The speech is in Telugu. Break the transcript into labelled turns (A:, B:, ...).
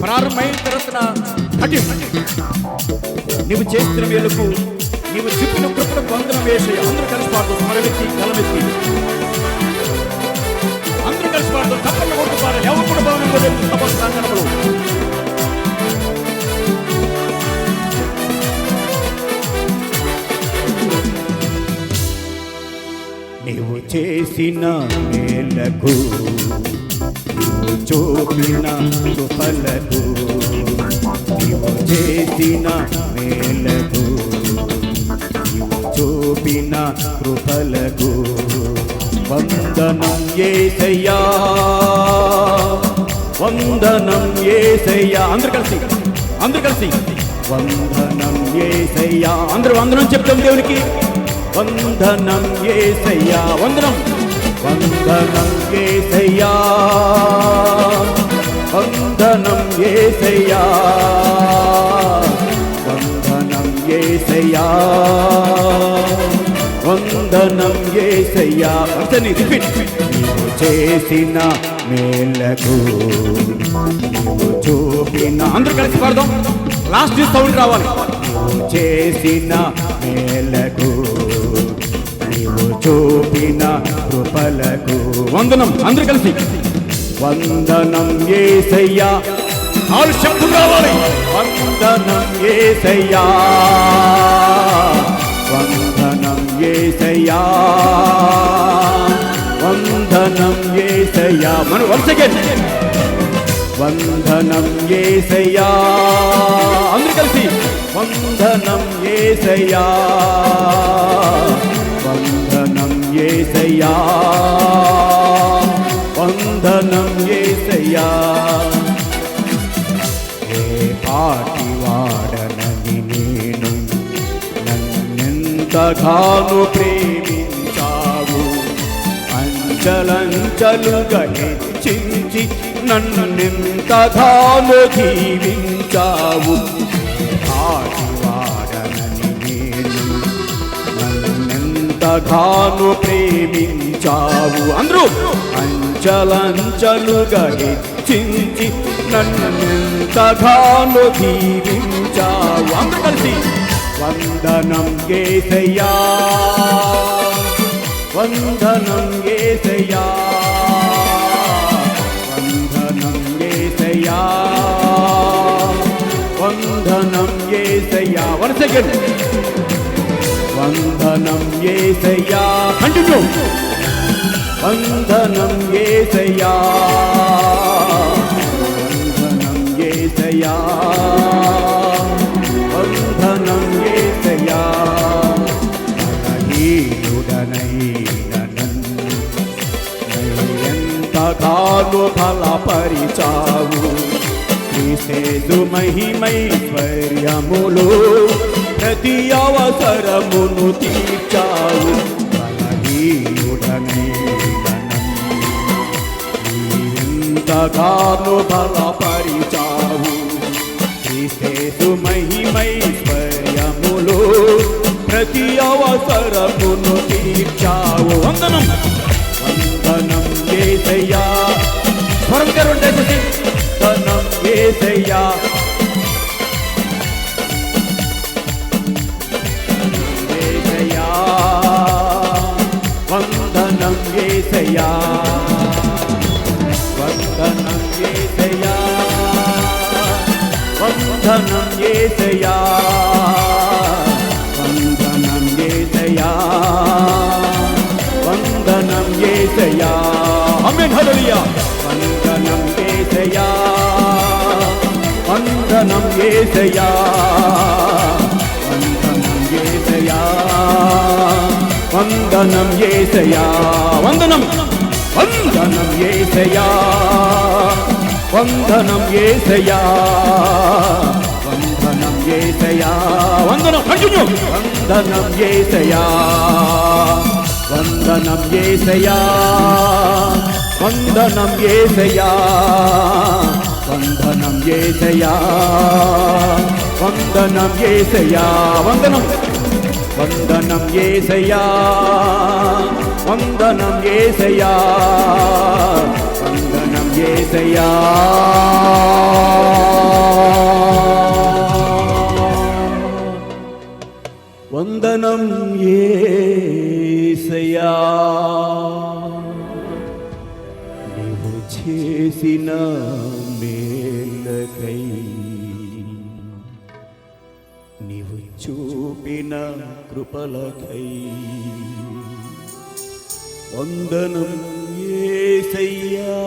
A: ప్రారంభమైన తర్వాత అటు నీవు చేసిన మేలుకు నీవు చెప్పిన కృపణ వందనం వేసి అందరూ కలిసి పాడుతూ స్వరమెత్తి గలమెత్తి అందరూ కలిసి పాడుతూ తప్పని కొట్టు పాడాలి. ఎవరు కూడా భవనం తప్పని సంగణములు నీవు చేసిన మేలకు చూపిన కృపలకు నీవు చేసిన మేలకు చూపిన కృపలకు వందనం ఏసయ్యా. వందనం ఏసయ్యా. అందరు కలిసి అందరు కలిసి. వందనం ఏసయ్యా. అందరూ వందనం చెప్తాం దేవునికి. వందనం ఏసయ్యా. వందనం. వందనం ఏసయ్యా. ఏసయ్యా. వందనం ఏసయ్యా. వందనం ఏసయ్యా. అంతని నీవు చేసిన మేలకు నీవు చూపిన అందరూ కలిసి పాడదాం. లాస్ట్ సౌండ్ రావాలి. నీవు చేసిన మేలకు నీవు చూపిన కృపలకు. వందనం అందరూ కలిసి. వందనం ఏసయ్యా. నాలుగు శబ్దం రావాలి. వందనం ఏసయ్యా. వందనం ఏసయ్యా. వందనం ఏసయ్యా. మనం వన్స్ అగైన్ వందనం ఏసయ్యా. అందరూ కలిసి వందనం ఏసయ్యా. నన్నెంతగాను ప్రేమించావు. అంచలంచలుగా హెచ్చించి నన్నెంతగాను జీవించావు. కాటివాడనని నేను నన్నెంతగాను ప్రేమించావు. అందరూ అంచలంచలుగా హెచ్చించి నన్నెంతగాను జీవించావు. అందరూ కలిసి వందనం గేసయ్యా వందనం గేసయ్యా వందనం గేసయ్యా వందనం గేసయ్యా వన్ సెకండ్ వందనం ఏసయ్యా కంటిన్యూ వందనం ఏసయ్యా ఎంతగానో బలపరిచావు. క్రీస్తేజు మహిమైశ్వర్యములు ప్రతి అవసరమును తీర్చావు. బలహీనుడనైన ఎంతగానో బలపరిచావు. క్రీస్తేజు మహిమైశ్వర్యములు ప్రతి అవసరమును తీర్చావు. వందనం. ధనం ఏసయ్యా స్వరం గారు దయచేసి ధనం ఏసయ్యా ఏసయ్యా వందనం ఏసయ్యా వందనం ఏసయ్యా వందనం ఏసయ్యా హల్లెలూయా. వందనం ఏసయా వందనం ఏసయా వందనం ఏసయా వందనం ఏసయా వందనం. వందనం ఏసయా వందనం ఏసయా వందనం ఏసయా వందనం. కంటిన్యూ. వందనం ఏసయా వందనం ఏసయా వందనం ఏసయా వందనం ఏసయా వందనం ఏసయా వందనం వందనం ఏసయా వందనం ఏసయా వందనం ఏసయా వందనం ఏ చేసిన మేలకై నీవు చూపిన కృపలకై. వందనం ఏసయ్యా.